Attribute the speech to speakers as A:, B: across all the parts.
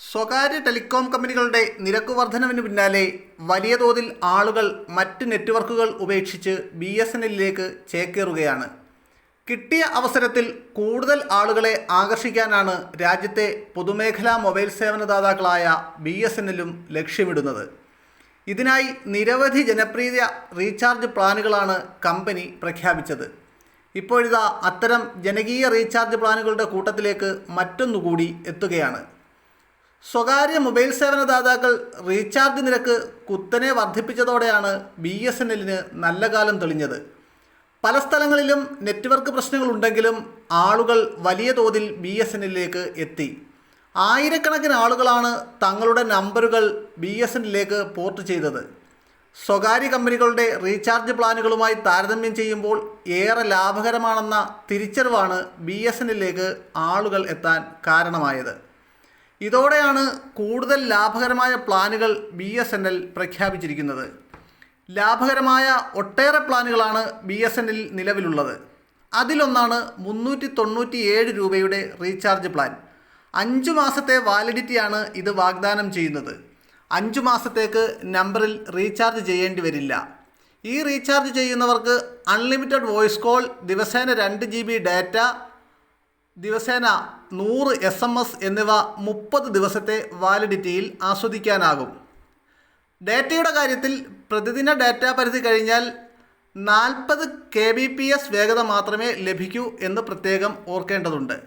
A: സ്വകാര്യ ടെലികോം കമ്പനികളുടെ നിരക്ക് വർധനവിന് പിന്നാലെ വലിയ തോതിൽ ആളുകൾ മറ്റ് നെറ്റ്വർക്കുകൾ ഉപേക്ഷിച്ച് ബി എസ് എൻ എല്ലിലേക്ക് ചേക്കേറുകയാണ്. കിട്ടിയ അവസരത്തിൽ കൂടുതൽ ആളുകളെ ആകർഷിക്കാനാണ് രാജ്യത്തെ പൊതുമേഖലാ മൊബൈൽ സേവനദാതാക്കളായ ബി എസ് എൻ എല്ലും ലക്ഷ്യമിടുന്നത്. ഇതിനായി നിരവധി ജനപ്രീതി റീചാർജ് പ്ലാനുകളാണ് കമ്പനി പ്രഖ്യാപിച്ചത്. ഇപ്പോഴിതാ അത്തരം ജനകീയ റീചാർജ് പ്ലാനുകളുടെ കൂട്ടത്തിലേക്ക് മറ്റൊന്നുകൂടി എത്തുകയാണ്. സ്വകാര്യ മൊബൈൽ സേവനദാതാക്കൾ റീചാർജ് നിരക്ക് കുത്തനെ വർദ്ധിപ്പിച്ചതോടെയാണ് ബി എസ് എൻ എല്ലിന് നല്ല കാലം തെളിഞ്ഞത്. പല സ്ഥലങ്ങളിലും നെറ്റ്വർക്ക് പ്രശ്നങ്ങളുണ്ടെങ്കിലും ആളുകൾ വലിയ തോതിൽ ബി എസ് എൻ എല്ലിലേക്ക് എത്തി. ആയിരക്കണക്കിന് ആളുകളാണ് തങ്ങളുടെ നമ്പറുകൾ ബി എസ് എന്നിലേക്ക് പോർട്ട് ചെയ്തത്. സ്വകാര്യ കമ്പനികളുടെ റീചാർജ് പ്ലാനുകളുമായി താരതമ്യം ചെയ്യുമ്പോൾ ഏറെ ലാഭകരമാണെന്ന തിരിച്ചറിവാണ് ബി എസ് എന്നിലേക്ക് ആളുകൾ എത്താൻ കാരണമായത്. ഇതോടെയാണ് കൂടുതൽ ലാഭകരമായ പ്ലാനുകൾ ബി എസ് എൻ എൽ പ്രഖ്യാപിച്ചിരിക്കുന്നത്. ലാഭകരമായ ഒട്ടേറെ പ്ലാനുകളാണ് ബി എസ് എൻ എൽ നിലവിലുള്ളത്. അതിലൊന്നാണ് മുന്നൂറ്റി തൊണ്ണൂറ്റി ഏഴ് രൂപയുടെ റീചാർജ് പ്ലാൻ. അഞ്ചു മാസത്തെ വാലിഡിറ്റിയാണ് ഇത് വാഗ്ദാനം ചെയ്യുന്നത്. അഞ്ചു മാസത്തേക്ക് നമ്പറിൽ റീചാർജ് ചെയ്യേണ്ടി വരില്ല. ഈ റീചാർജ് ചെയ്യുന്നവർക്ക് അൺലിമിറ്റഡ് വോയിസ് കോൾ ദിവസേന രണ്ട് ജി ബി ഡാറ്റ ദിവസേന നൂറ് എസ് എം എസ് എന്നിവ മുപ്പത് ദിവസത്തെ വാലിഡിറ്റിയിൽ ആസ്വദിക്കാനാകും. ഡാറ്റയുടെ കാര്യത്തിൽ പ്രതിദിന ഡാറ്റ പരിധി കഴിഞ്ഞാൽ നാൽപ്പത് കെ ബി പി എസ് വേഗത മാത്രമേ ലഭിക്കൂ എന്ന് പ്രത്യേകം ഓർക്കേണ്ടതുണ്ട്.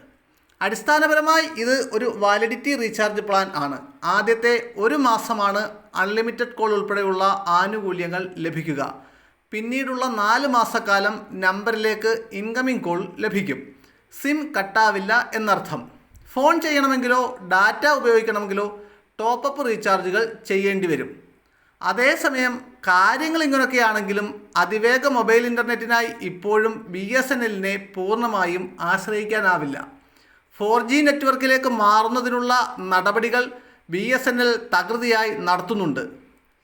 A: അടിസ്ഥാനപരമായി ഇത് ഒരു വാലിഡിറ്റി റീചാർജ് പ്ലാൻ ആണ്. ആദ്യത്തെ ഒരു മാസമാണ് അൺലിമിറ്റഡ് കോൾ ഉൾപ്പെടെയുള്ള ആനുകൂല്യങ്ങൾ ലഭിക്കുക. പിന്നീടുള്ള നാല് മാസക്കാലം നമ്പറിലേക്ക് ഇൻകമിംഗ് കോൾ ലഭിക്കും. സിം കട്ടാവില്ല എന്നർത്ഥം. ഫോൺ ചെയ്യണമെങ്കിലോ ഡാറ്റ ഉപയോഗിക്കണമെങ്കിലോ ടോപ്പപ്പ് റീചാർജുകൾ ചെയ്യേണ്ടി വരും. അതേസമയം കാര്യങ്ങൾ ഇങ്ങനെയൊക്കെയാണെങ്കിലും അതിവേഗ മൊബൈൽ ഇന്റർനെറ്റിനായി ഇപ്പോഴും ബി എസ് എൻ എല്ലിനെ പൂർണമായും ആശ്രയിക്കാനാവില്ല. ഫോർ ജി നെറ്റ്വർക്കിലേക്ക് മാറുന്നതിനുള്ള നടപടികൾ ബി എസ് എൻ എൽ തകൃതിയായി നടത്തുന്നുണ്ട്.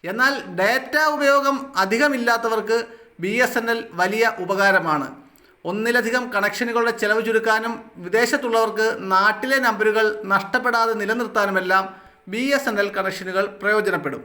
A: എന്നാൽ ഡാറ്റ ഉപയോഗം അധികമില്ലാത്തവർക്ക് ബി എസ് എൻ എൽ വലിയ ഉപകാരമാണ്. ഒന്നിലധികം കണക്ഷനുകളുടെ ചെലവ് ചുരുക്കാനും വിദേശത്തുള്ളവർക്ക് നാട്ടിലെ നമ്പറുകൾ നഷ്ടപ്പെടാതെ നിലനിർത്താനുമെല്ലാം ബി എസ് എൻ എൽ കണക്ഷനുകൾ പ്രയോജനപ്പെടും.